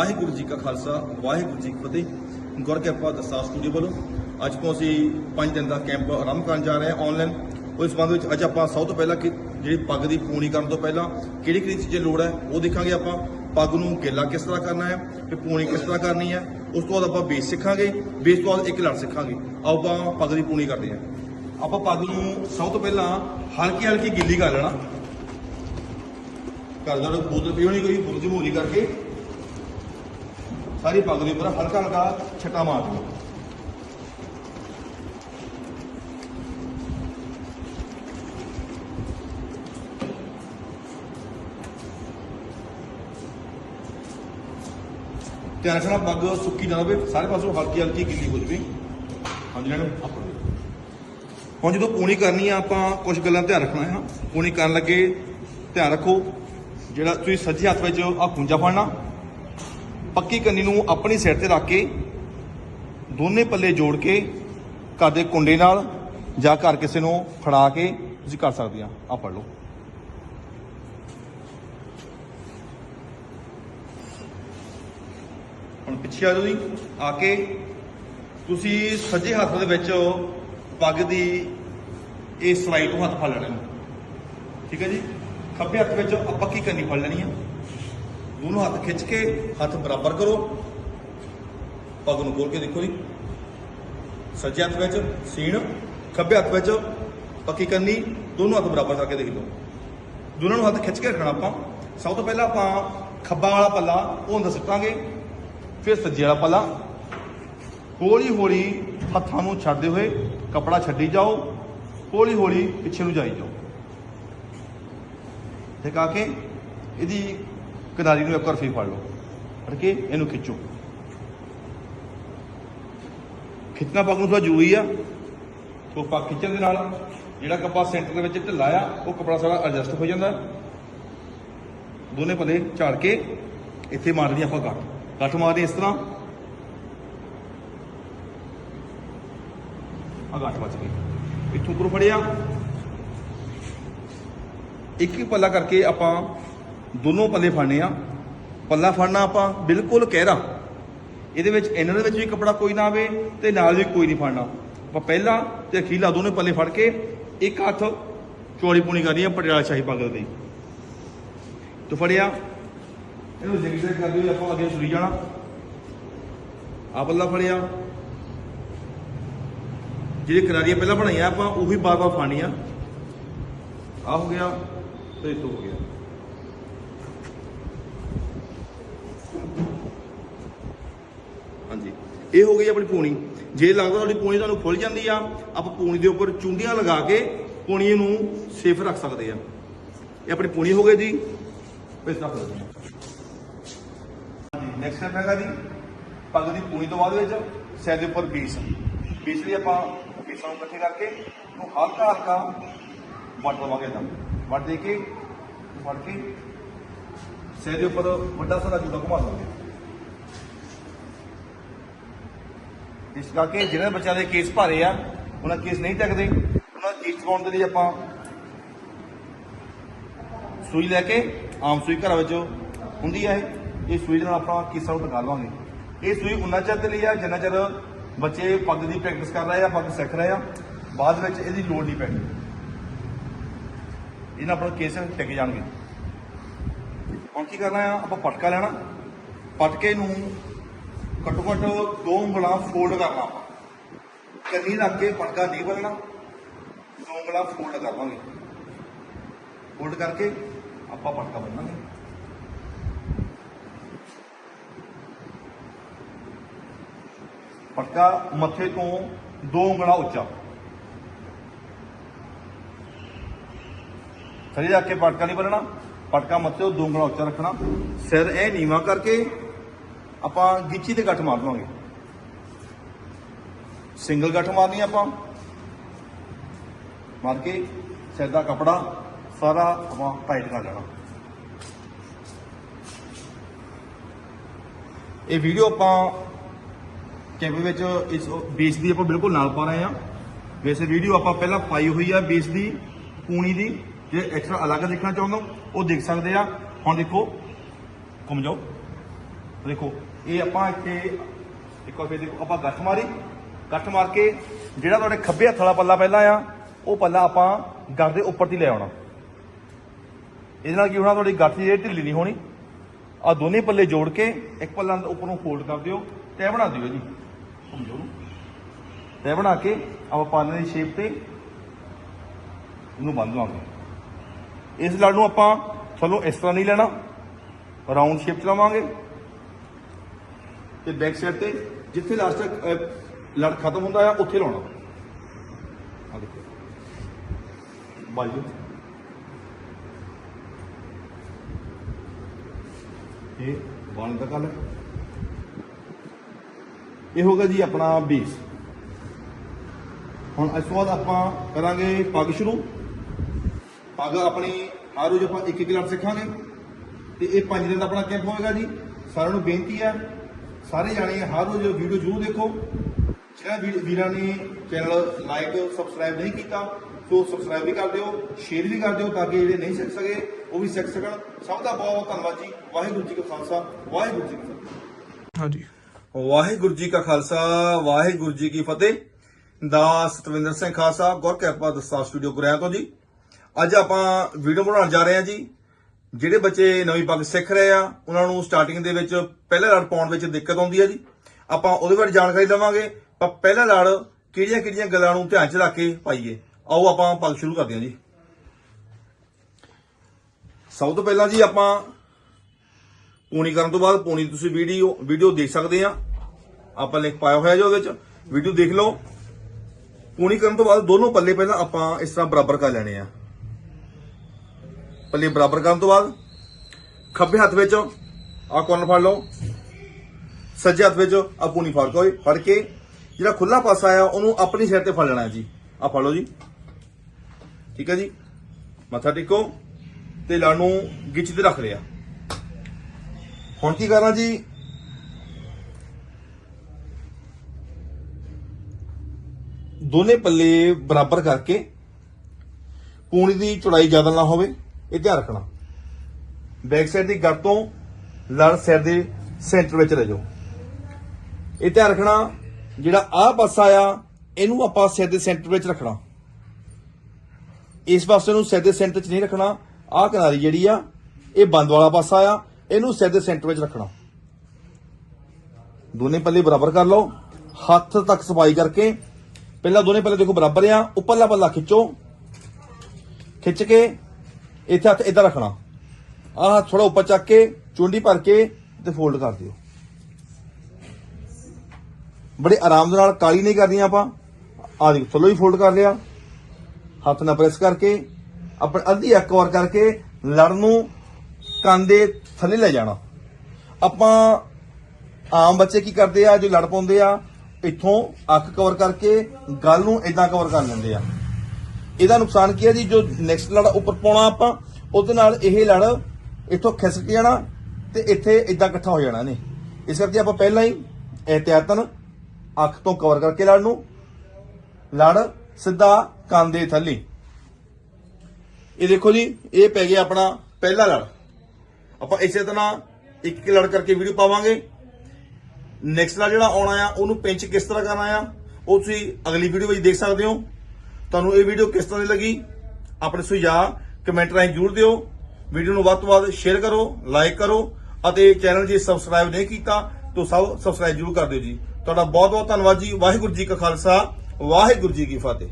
ਵਾਹਿਗੁਰੂ ਜੀ ਕਾ ਖਾਲਸਾ, ਵਾਹਿਗੁਰੂ ਜੀ ਕੀ ਫਤਿਹ। ਗੁਰ ਕਿਰਪਾ ਦਸਤਾਰ ਸਟੂਡੀਓ ਵੱਲੋਂ ਅੱਜ ਤੋਂ ਅਸੀਂ 5 ਦਿਨ ਦਾ ਕੈਂਪ ਆਰੰਭ ਕਰਨ ਜਾ ਰਹੇ ਹਾਂ ਆਨਲਾਈਨ ਉਸ ਸੰਬੰਧ ਵਿੱਚ ਅੱਜ ਆਪਾਂ ਸਭ ਤੋਂ ਪਹਿਲਾਂ ਕਿ ਜਿਹੜੀ ਪੱਗ ਦੀ ਪੂਣੀ ਕਰਨ ਤੋਂ ਪਹਿਲਾਂ ਕਿਹੜੀ ਕਿਹੜੀ ਚੀਜ਼ਾਂ ਲੋੜ ਹੈ, ਉਹ ਦੇਖਾਂਗੇ ਆਪਾਂ। ਪੱਗ ਨੂੰ ਗਿੱਲਾ ਕਿਸ ਤਰ੍ਹਾਂ ਕਰਨਾ ਹੈ ਤੇ ਪੂਣੀ ਕਿਸ ਤਰ੍ਹਾਂ ਕਰਨੀ ਹੈ, ਉਸ ਤੋਂ ਬਾਅਦ ਆਪਾਂ ਬੇਸ ਸਿੱਖਾਂਗੇ, ਬੇਸ ਤੋਂ ਬਾਅਦ ਇੱਕ ਲੜ ਸਿੱਖਾਂਗੇ। ਆਓ ਆਪਾਂ ਪੱਗ ਦੀ ਪੂਣੀ ਕਰਦੇ ਹਾਂ। ਆਪਾਂ ਪੱਗ ਨੂੰ ਸਭ ਤੋਂ ਪਹਿਲਾਂ ਹਲਕੀ ਹਲਕੀ ਗਿੱਲੀ ਕਰ ਲੈਣਾ। ਘਰ ਦਾ ਬੋਤਲ ਪਈ ਹੋਣੀ ਕੋਈ ਬੁਰਜ ਮੂਲੀ ਕਰਕੇ। ਸਾਰੀ ਪੱਗ ਦੇ ਉੱਪਰ ਹਲਕਾ ਹਲਕਾ ਛੱਟਾ ਮਾਰ ਦਿਓ। ਧਿਆਨ ਰੱਖਣਾ, ਪੱਗ ਸੁੱਕੀ ਨਾ ਹੋਵੇ, ਸਾਰੇ ਪਾਸੋਂ ਹਲਕੀ ਹਲਕੀ ਗਿੱਲੀ ਹੋ ਜਵੇ। ਹਾਂਜੀ ਮੈਡਮ ਆਪਣੀ ਹੁਣ ਜਦੋਂ ਪੂਣੀ ਕਰਨੀ ਆ, ਆਪਾਂ ਕੁਝ ਗੱਲਾਂ ਧਿਆਨ ਰੱਖਣਾ ਹੈ ਪੂਣੀ ਕਰਨ ਲੱਗੇ ਧਿਆਨ ਰੱਖੋ, ਜਿਹੜਾ ਤੁਸੀਂ ਸੱਜੇ ਹੱਥ ਵਿੱਚ ਆ ਖੁੰਝਾ ਫੜਨਾ ਪੱਕੀ ਕੰਨੀ ਨੂੰ ਆਪਣੀ ਸਿਰ ਤੇ ਰੱਖ ਕੇ ਦੋਨੇ ਪੱਲੇ ਜੋੜ ਕੇ ਘਰ ਦੇ ਕੁੰਡੇ ਨਾਲ ਜਾਂ ਘਰ ਕਿਸੇ ਨੂੰ ਫੜਾ ਕੇ ਤੁਸੀਂ ਕਰ ਸਕਦੇ ਆ। ਆ ਪੜ ਲਓ। ਹੁਣ ਪਿੱਛੇ ਆ ਜਾਓ ਜੀ। ਆ ਕੇ ਤੁਸੀਂ ਸੱਜੇ ਹੱਥ ਦੇ ਵਿੱਚ ਪੱਗ ਦੀ ਇਹ ਸਲਾਈ ਤੋਂ ਹੱਥ ਫੜ ਲੈਣਾ ਠੀਕ ਹੈ ਜੀ? ਖੱਬੇ ਹੱਥ ਵਿੱਚ ਪੱਕੀ ਕੰਨੀ ਫੜ ਲੈਣੀ ਆ? ਦੋਨੋਂ ਹੱਥ ਖਿੱਚ ਕੇ ਹੱਥ ਬਰਾਬਰ ਕਰੋ। ਪੱਗ ਨੂੰ ਖੋਲ ਕੇ ਦੇਖੋ ਜੀ। ਸੱਜੇ ਹੱਥ ਵਿੱਚ ਸੀਣ, ਖੱਬੇ ਹੱਥ ਵਿੱਚ ਪੱਕੀ ਕਰਨੀ ਦੋਨੋਂ ਹੱਥ ਬਰਾਬਰ ਕਰਕੇ ਦੇਖ ਲਓ। ਦੋਨਾਂ ਨੂੰ ਹੱਥ ਖਿੱਚ ਕੇ ਰੱਖਣਾ ਆਪਾਂ। ਸਭ ਤੋਂ ਪਹਿਲਾਂ ਆਪਾਂ ਖੱਬਾ ਵਾਲਾ ਪੱਲਾ, ਉਹ ਅੰਦਰ ਸੁੱਟਾਂਗੇ। ਫਿਰ ਸੱਜੇ ਵਾਲਾ ਪੱਲਾ। ਹੌਲੀ ਹੌਲੀ ਹੱਥਾਂ ਨੂੰ ਛੱਡਦੇ ਹੋਏ ਕਪੜਾ ਛੱਡੀ ਜਾਓ। ਹੌਲੀ ਹੌਲੀ ਪਿੱਛੇ ਨੂੰ ਜਾਈ ਜਾਓ। ਠੀਕ ਆ ਕੇ ਇਹਦੀ ਕਿਨਾਰੀ ਨੂੰ ਇੱਕ ਵਾਰ ਫੇਰ ਫੜ ਲਓ। ਫੜ ਕੇ ਇਹਨੂੰ ਖਿੱਚੋ। ਖਿੱਚਣਾ ਪੱਗ ਨੂੰ ਥੋੜਾ ਜ਼ਰੂਰੀ ਆ। ਉਹ ਪੱਗ ਖਿੱਚਣ ਦੇ ਨਾਲ ਜਿਹੜਾ ਕੱਪੜਾ ਸੈਂਟਰ ਦੇ ਵਿੱਚ ਢਿੱਲਾ ਆ, ਉਹ ਕੱਪੜਾ ਸਾਰਾ ਐਡਜਸਟ ਹੋ ਜਾਂਦਾ। ਦੋਨੇ ਪੱਲੇ ਝਾੜ ਕੇ ਇੱਥੇ ਮਾਰਨੀ ਆਪਾਂ ਗੱਠ। ਗੱਠ ਮਾਰਨੀ ਇਸ ਤਰ੍ਹਾਂ। ਆ ਗੱਠ ਵੱਜ ਗਈ। ਇੱਥੋਂ ਉੱਪਰ ਫੜਿਆ। ਇੱਕ ਹੀ ਪੱਲਾ ਕਰਕੇ ਆਪਾਂ ਦੋਨੋਂ ਪੱਲੇ ਫੜਨੇ ਆ। ਪੱਲਾ ਫੜਨਾ ਆਪਾਂ ਬਿਲਕੁਲ ਕਹਿਰਾ ਇਹਦੇ ਵਿੱਚ, ਇਹਨਾਂ ਦੇ ਵਿੱਚ ਵੀ ਕਪੜਾ ਕੋਈ ਨਾ ਆਵੇ ਤੇ ਨਾਲ ਵੀ ਕੋਈ ਨਹੀਂ ਫੜਨਾ। ਆਪਾਂ ਪਹਿਲਾ ਤੇ ਅਖੀਲਾ ਦੋਨੇ ਪੱਲੇ ਫੜ ਕੇ ਇੱਕ ਹੱਥ ਚੋੜੀ ਪੂਣੀ ਕਰਨੀ ਆ ਪਟਿਆਲਾ ਸ਼ਾਹੀ ਪੱਗ ਦੀ। ਤੋ ਫੜਿਆ। ਇਹਨੂੰ ਜ਼ਿਗਜ਼ੈਗ ਕਰਦੇ ਹੋਏ ਆਪਾਂ ਅੱਗੇ ਸੁਰੀ ਜਾਣਾ। ਆ ਪੱਲਾ ਫੜਿਆ। ਜਿਹੜੀ ਕਿਨਾਰੀਆਂ ਪਹਿਲਾਂ ਬਣਾਈਆਂ, ਆਪਾਂ ਉਹੀ ਬਾਰ-ਬਾਰ ਫਾਣੀਆਂ ਆ ਹੋ ਗਿਆ ਤੇ ਇਹ ਹੋ ਗਿਆ ਹਾਂਜੀ ਇਹ ਹੋ ਗਈ ਆਪਣੀ ਪੂਣੀ। ਜੇ ਲੱਗਦਾ ਤੁਹਾਡੀ ਪੂਣੀ ਤੁਹਾਨੂੰ ਖੁੱਲ ਜਾਂਦੀ ਆ, ਆਪਾਂ ਪੂਣੀ ਦੇ ਉੱਪਰ ਚੁੰਡੀਆਂ ਲਗਾ ਕੇ ਪੂਣੀ ਨੂੰ ਸੇਫ ਰੱਖ ਸਕਦੇ ਆ। ਇਹ ਆਪਣੀ ਪੂਣੀ ਹੋ ਗਈ ਜੀ। ਇਸ ਰੱਖ ਦਿੰਦੇ ਹਾਂ ਹਾਂਜੀ ਨੈਕਸਟ ਸਟੈਪ ਹੈਗਾ ਜੀ, ਪੱਗ ਦੀ ਪੂਣੀ ਤੋਂ ਬਾਅਦ ਵਿੱਚ ਸਿਰ ਦੇ ਉੱਪਰ ਪੀਸ ਪੀਸ ਲਈ ਆਪਾਂ ਪੀਸਾਂ ਨੂੰ ਇਕੱਠੇ ਕਰਕੇ ਉਹ ਹਲਕਾ ਹਲਕਾ ਵੱਟ ਲਵਾਂਗੇ ਤਾਂ ਵੱਟ ਦੇ ਕੇ ਫੜ ਕੇ ਸਿਰ ਦੇ ਉੱਪਰ ਵੱਡਾ ਸਾਰਾ ਜੂੜਾ ਘੁਮਾ ਦਵਾਂਗੇ। ਇਸ ਕਰਕੇ ਜਿਹੜੇ ਬੱਚਿਆਂ ਦੇ ਕੇਸ ਭਾਰੇ ਆ, ਉਹਨਾਂ ਕੇਸ ਨਹੀਂ ਟਕਦੇ ਉਹਨਾਂ ਕੇਸ ਪਾਉਣ ਦੇ ਲਈ ਆਪਾਂ ਸੂਈ ਲੈ ਕੇ, ਆਮ ਸੂਈ ਘਰਾਂ ਵਿੱਚ ਹੁੰਦੀ ਆ ਇਹ ਇਹ ਸੂਈ ਨਾਲ ਆਪਾਂ ਕੇਸਾਂ ਨੂੰ ਟਕਾ ਲਵਾਂਗੇ। ਇਹ ਸੂਈ ਉਨਾ ਚਿਰ ਦੇ ਲਈ ਆ ਜਿੰਨਾ ਚਿਰ ਬੱਚੇ ਪੱਗ ਦੀ ਪ੍ਰੈਕਟਿਸ ਕਰ ਰਹੇ ਆ, ਪੱਗ ਸਿੱਖ ਰਹੇ ਆ, ਬਾਅਦ ਵਿੱਚ ਇਹਦੀ ਲੋੜ ਨਹੀਂ ਪੈਣੀ। ਇਹਨਾਂ ਆਪਣਾ ਕੇਸ ਟਿਕ ਜਾਣਗੇ। ਹੁਣ ਕੀ ਕਰਨਾ ਆ, ਆਪਾਂ ਪਟਕਾ ਲੈਣਾ, ਪਟਕੇ ਨੂੰ ਘੱਟੋ ਘੱਟ ਦੋ ਉਂਗਲਾਂ ਫੋਲਡ ਕਰਨਾ ਆਪਾਂ। ਕੰਨੀ ਰੱਖ ਕੇ ਪਟਕਾ ਨਹੀਂ ਬੰਨਣਾ ਦੋ ਉਂਗਲਾਂ ਫੋਲਡ ਕਰ ਕਰਾਂਗੇ। ਫੋਲਡ ਕਰਕੇ ਆਪਾਂ ਪਟਕਾ ਬੰਨਾਂਗੇ ਪਟਕਾ ਮੱਥੇ ਤੋਂ ਦੋ ਉਂਗਲਾਂ ਉੱਚਾ। ਥੱਲੇ ਰੱਖ ਕੇ ਪਟਕਾ ਨਹੀਂ ਬੰਨਣਾ ਪਟਕਾ ਮੱਥੇ ਤੋਂ ਦੋ ਉਂਗਲਾਂ ਉੱਚਾ ਰੱਖਣਾ। ਸਿਰ ਇਹ ਨੀਵਾ ਕਰਕੇ ਆਪਾਂ ਗਿੱਚੀ ਤੇ ਗੱਠ ਮਾਰ ਲਵਾਂਗੇ ਸਿੰਗਲ ਗੱਠ ਮਾਰਨੀ ਆਪਾਂ। ਮਾਰ ਕੇ ਸਿਰ ਦਾ ਕਪੜਾ ਸਾਰਾ ਆਪਾਂ ਟਾਈਟ ਕਰ ਲੈਣਾ। ਇਹ ਵੀਡੀਓ ਆਪਾਂ ਕੈਂਪ ਵਿੱਚ ਇਸ ਬੇਸ ਦੀ ਆਪਾਂ ਬਿਲਕੁਲ ਨਾਲ ਪਾ ਰਹੇ ਹਾਂ। ਵੈਸੇ ਵੀਡੀਓ ਆਪਾਂ ਪਹਿਲਾਂ ਪਾਈ ਹੋਈ ਆ ਬੇਸ ਦੀ, ਪੂਣੀ ਦੀ। ਜੇ ਐਕਸਟਰਾ ਅਲੱਗ ਦੇਖਣਾ ਚਾਹੁੰਦੇ ਹੋ, ਉਹ ਦੇਖ ਸਕਦੇ ਆ। ਹੁਣ ਦੇਖੋ, ਘੁੰਮ ਜਾਓ। ਦੇਖੋ। ਇਹ ਆਪਾਂ ਇੱਥੇ ਇੱਕ ਵਾਰ ਫਿਰ ਦੇਖੋ, ਆਪਾਂ ਗੱਠ ਮਾਰੀ, ਗੱਠ ਮਾਰ ਕੇ ਜਿਹੜਾ ਤੁਹਾਡੇ ਖੱਬੇ ਹੱਥ ਵਾਲਾ ਪੱਲਾ ਪਹਿਲਾਂ ਆ, ਉਹ ਪੱਲਾ ਆਪਾਂ ਗੱਠ ਦੇ ਉੱਪਰ ਦੀ ਲੈ ਆਉਣਾ। ਇਹਦੇ ਨਾਲ ਕੀ ਹੋਣਾ, ਤੁਹਾਡੀ ਗੱਠ ਦੀ ਜਿਹੜੀ ਢਿੱਲੀ ਨਹੀਂ ਹੋਣੀ। ਆ ਦੋਨੇ ਪੱਲੇ ਜੋੜ ਕੇ ਇੱਕ ਪੱਲਾ ਉੱਪਰ ਨੂੰ ਫੋਲਡ ਕਰ ਦਿਓ ਤੈ ਬਣਾ ਦਿਓ ਜੀ। ਸਮਝੋ ਨੂੰ। ਤੈ ਬਣਾ ਕੇ ਆਪਾਂ ਪਾਲੇ ਦੀ ਸ਼ੇਪ ਤੇ ਇਹਨੂੰ ਬੰਨ ਲਵਾਂਗੇ। ਇਸ ਲੜ ਨੂੰ ਆਪਾਂ ਥੱਲੋਂ ਇਸ ਤਰ੍ਹਾਂ ਨਹੀਂ ਲੈਣਾ। ਰਾਉਂਡ ਸ਼ੇਪ ਚ ਲਵਾਂਗੇ। ਤੇ ਬੈਕ ਸਾਈਡ ਤੇ ਜਿੱਥੇ ਲਾਸਟ ਤੱਕ ਲੜ ਖਤਮ ਹੁੰਦਾ ਆ, ਉੱਥੇ ਲਾਉਣਾ। ਆ ਦੇਖੋ। ਬਾਜੂ ਇਹ ਬਣ ਦਾ ਗੱਲ ਇਹ ਹੋਗਾ ਜੀ ਆਪਣਾ ਬੇਸ ਹੁਣ ਇਸ ਤੋਂ ਬਾਅਦ ਆਪਾਂ ਕਰਾਂਗੇ ਪੱਗ ਸ਼ੁਰੂ। ਪੱਗ ਆਪਣੀ ਹਰ ਰੋਜ਼ ਆਪਾਂ ਇੱਕ ਇੱਕ ਲੜ ਸਿੱਖਾਂਗੇ। ਤੇ ਇਹ ਪੰਜ ਦਿਨ ਦਾ ਆਪਣਾ ਕੈਂਪ ਹੋਏਗਾ ਜੀ। ਸਾਰਿਆਂ ਨੂੰ ਬੇਨਤੀ ਹੈ ਸਾਰੇ ਜਾਣੇ ਹਰ ਰੋਜ਼ ਵੀਡੀਓ ਜ਼ਰੂਰ ਦੇਖੋ। ਜਿਹੜਾ ਵੀਰ- ਵੀਰਾਂ ਨੇ ਚੈਨਲ ਲਾਈਕ ਸਬਸਕ੍ਰਾਈਬ ਨਹੀਂ ਕੀਤਾ ਸੋ ਸਬਸਕ੍ਰਾਈਬ ਵੀ ਕਰ ਦਿਓ ਸ਼ੇਅਰ ਵੀ ਕਰ ਦਿਓ ਤਾਂ ਕਿ ਜਿਹੜੇ ਨਹੀਂ ਸਿੱਖ ਸਕੇ ਉਹ ਵੀ ਸਿੱਖ ਸਕਣ। ਸਭ ਦਾ ਬਹੁਤ ਬਹੁਤ ਧੰਨਵਾਦ ਜੀ। ਵਾਹਿਗੁਰੂ ਜੀ ਕਾ ਖਾਲਸਾ ਵਾਹਿਗੁਰੂ ਜੀ ਕੀ ਫਤਿਹ। ਹਾਂਜੀ। ਵਾਹਿਗੁਰੂ ਜੀ ਕਾ ਖਾਲਸਾ ਵਾਹਿਗੁਰੂ ਜੀ ਕੀ ਫਤਿਹ। ਦਾ ਸਤਵਿੰਦਰ ਸਿੰਘ ਖਾਲਸਾ ਗੁਰ ਕਿਰਪਾ ਦਸਤਾਰ ਸਟੂਡੀਓ ਗੁਰਿਆਂ ਤੋਂ ਜੀ। ਅੱਜ ਆਪਾਂ ਵੀਡੀਓ ਬਣਾਉਣ ਜਾ ਰਹੇ ਹਾਂ ਜੀ। ਜਿਹੜੇ ਬੱਚੇ ਨਵੀਂ ਪੱਗ ਸਿੱਖ ਰਹੇ ਆ, ਉਹਨਾਂ ਨੂੰ ਸਟਾਰਟਿੰਗ ਦੇ ਵਿੱਚ ਪਹਿਲਾ ਲੜ ਪਾਉਣ ਵਿੱਚ ਦਿੱਕਤ ਆਉਂਦੀ ਹੈ ਜੀ। ਆਪਾਂ ਉਹਦੇ ਬਾਰੇ ਜਾਣਕਾਰੀ ਲਵਾਂਗੇ, ਪਰ ਪਹਿਲਾ ਲੜ ਕਿਹੜੀਆਂ ਕਿਹੜੀਆਂ ਗੱਲਾਂ ਨੂੰ ਧਿਆਨ 'ਚ ਰੱਖ ਕੇ ਪਾਈਏ। ਆਓ ਆਪਾਂ ਪੱਗ ਸ਼ੁਰੂ ਕਰਦੇ ਹਾਂ ਜੀ। ਸਭ ਤੋਂ ਪਹਿਲਾਂ ਜੀ ਆਪਾਂ ਪੂਣੀ ਕਰਨ ਤੋਂ ਬਾਅਦ ਪੂਣੀ ਤੁਸੀਂ ਵੀਡੀਓ ਵੀਡੀਓ ਦੇਖ ਸਕਦੇ ਆ। ਆਪਾਂ ਲਿਖ ਪਾਇਆ ਹੋਇਆ ਜੀ ਉਹਦੇ ਵਿੱਚ ਵੀਡੀਓ ਦੇਖ ਲਓ। ਪੂਣੀ ਕਰਨ ਤੋਂ ਬਾਅਦ ਦੋਨੋਂ ਪੱਲੇ ਪਹਿਲਾਂ ਆਪਾਂ ਇਸ ਤਰ੍ਹਾਂ ਬਰਾਬਰ ਕਰ ਲੈਣੇ ਆ। ਪੱਲੇ ਬਰਾਬਰ ਕਰਨ ਤੋਂ ਬਾਅਦ ਖੱਬੇ ਹੱਥ ਵਿੱਚ ਆ ਕੋਰਨ ਫੜ ਲਓ। ਸੱਜੇ ਹੱਥ ਵਿੱਚ ਆ ਪੂਣੀ ਫੜ ਕੇ ਫੜ ਕੇ ਜਿਹੜਾ ਖੁੱਲਾ ਪਾਸਾ ਆ ਉਹਨੂੰ ਆਪਣੀ ਸਾਈਡ ਤੇ ਫੜ ਲੈਣਾ ਜੀ। ਆ ਫੜ ਲਓ ਜੀ। ਠੀਕ ਹੈ ਜੀ? ਮੱਥਾ ਟੇਕੋ ਤੇ ਲੜ ਨੂੰ ਗਿੱਚ ਤੇ ਰੱਖ ਲਿਆ। ਹੁਣ ਕੀ ਕਰਨਾ ਜੀ? ਦੋਨੇ ਪੱਲੇ ਬਰਾਬਰ ਕਰਕੇ ਪੂਣੀ ਦੀ ਚੌੜਾਈ ਜ਼ਿਆਦਾ ਨਾ ਹੋਵੇ। ਇਹ ਧਿਆਨ ਰੱਖਣਾ। ਬੈਕ ਸਾਈਡ ਦੀ ਗੱਟ ਤੋਂ ਲੜ ਸਾਈਡ ਦੇ ਸੈਂਟਰ ਵਿੱਚ ਲੈ ਜਾਓ। ਇਹ ਧਿਆਨ ਰੱਖਣਾ, ਜਿਹੜਾ ਆਹ ਪਾਸਾ ਆ, ਇਹਨੂੰ ਆਪਾਂ ਸਿਰ ਦੇ ਸੈਂਟਰ ਵਿੱਚ ਰੱਖਣਾ। ਇਸ ਪਾਸੇ ਨੂੰ ਸਿਰ ਦੇ ਸੈਂਟਰ 'ਚ ਨਹੀਂ ਰੱਖਣਾ। ਆਹ ਕਿਨਾਰੀ ਜਿਹੜੀ ਆ, ਇਹ ਬੰਦ ਵਾਲਾ ਪਾਸਾ ਆ, ਇਹਨੂੰ ਸਿਰ ਦੇ ਸੈਂਟਰ ਵਿੱਚ ਰੱਖਣਾ। ਦੋਨੇ ਪੱਲੇ ਬਰਾਬਰ ਕਰ ਲਓ। ਹੱਥ ਤੱਕ ਸਫ਼ਾਈ ਕਰਕੇ, ਪਹਿਲਾਂ ਦੋਨੇ ਪੱਲੇ ਦੇਖੋ ਬਰਾਬਰ ਆ, ਉੱਪਰਲਾ ਪੱਲਾ ਖਿੱਚੋ। ਖਿੱਚ ਕੇ ਇੱਥੇ ਹੱਥ ਇਦਾਂ ਰੱਖਣਾ। ਆਹ ਹੱਥ ਥੋੜਾ ਉੱਪਰ ਚੱਕ ਕੇ, ਚੁੰਡੀ ਭਰ ਕੇ ਤੇ ਫੋਲਡ ਕਰ ਦਿਓ। ਬੜੇ ਆਰਾਮ ਦੇ ਨਾਲ ਕਾਲੀ ਨਹੀਂ ਕਰਨੀ ਆਪਾਂ। ਆਹ ਦੇਖੋ, ਥੱਲੋਂ ਹੀ ਫੋਲਡ ਕਰ ਲਿਆ। ਹੱਥ ਨਾਲ ਪ੍ਰੈਸ ਕਰਕੇ, ਆਪਣੀ ਅੱਧੀ ਅੱਖ ਕਵਰ ਕਰਕੇ ਲੜ ਨੂੰ ਕੰਨ ਦੇ ਥੱਲੇ ਲੈ ਜਾਣਾ। ਆਪਾਂ ਆਮ ਬੱਚੇ ਕੀ ਕਰਦੇ ਆ, ਜੋ ਲੜ ਪਾਉਂਦੇ ਆ, ਇੱਥੋਂ ਅੱਖ ਕਵਰ ਕਰਕੇ ਗੱਲ ਨੂੰ ਇਦਾਂ ਕਵਰ ਕਰ ਲੈਂਦੇ ਆ। ਇਹਦਾ ਨੁਕਸਾਨ ਕੀ ਹੈ ਜੀ, ਜੋ ਨੈਕਸਟ ਲੜ ਉੱਪਰ ਪਾਉਣਾ ਆਪਾਂ ਉਹਦੇ ਨਾਲ ਇਹ ਲੜ, ਇੱਥੋਂ ਖਿਸਕ ਜਾਣਾ ਤੇ ਇੱਥੇ ਇਦਾਂ ਇਕੱਠਾ ਹੋ ਜਾਣਾ ਨੇ। ਇਸ ਕਰਕੇ ਆਪਾਂ ਪਹਿਲਾਂ ਹੀ ਇਹਤਿਆਤਨ ਅੱਖ ਤੋਂ ਕਵਰ ਕਰਕੇ ਲੜ ਨੂੰ। ਲੜ ਸਿੱਧਾ ਕੰਨ ਦੇ ਥੱਲੇ। ਇਹ ਦੇਖੋ ਜੀ, ਇਹ ਪੈ ਗਿਆ ਆਪਣਾ ਪਹਿਲਾ ਲੜ। ਆਪਾਂ ਇਸੇ ਤਰ੍ਹਾਂ ਇੱਕ ਇੱਕ ਲੜ ਕਰਕੇ ਵੀਡੀਓ ਪਾਵਾਂਗੇ। ਨੈਕਸਟ ਲੜ ਜਿਹੜਾ ਆਉਣਾ ਆ, ਉਹਨੂੰ ਪਿੰਚ ਕਿਸ ਤਰ੍ਹਾਂ ਕਰਨਾ ਆ, ਉਹ ਤੁਸੀਂ ਅਗਲੀ ਵੀਡੀਓ ਵਿੱਚ ਦੇਖ ਸਕਦੇ ਹੋ। ਤੁਹਾਨੂੰ ਇਹ ਵੀਡੀਓ ਕਿਸ ਤਰ੍ਹਾਂ ਦੀ ਲੱਗੀ, ਆਪਣੇ ਸੁਝਾਅ ਕਮੈਂਟ ਰਾਹੀਂ ਜਰੂਰ ਦਿਓ। ਵੀਡੀਓ ਨੂੰ ਵੱਧ ਤੋਂ ਵੱਧ ਸ਼ੇਅਰ ਕਰੋ ਲਾਈਕ ਕਰੋ ਅਤੇ ਚੈਨਲ ਜੇ ਸਬਸਕ੍ਰਾਈਬ ਨਹੀਂ ਕੀਤਾ ਤਾਂ ਸਭ ਸਬਸਕ੍ਰਾਈਬ ਜਰੂਰ ਕਰ ਦਿਓ ਜੀ। ਤੁਹਾਡਾ ਬਹੁਤ ਬਹੁਤ ਧੰਨਵਾਦ ਜੀ। ਵਾਹਿਗੁਰੂ ਜੀ ਕਾ ਖਾਲਸਾ, ਵਾਹਿਗੁਰੂ ਜੀ ਕੀ ਫਤਿਹ।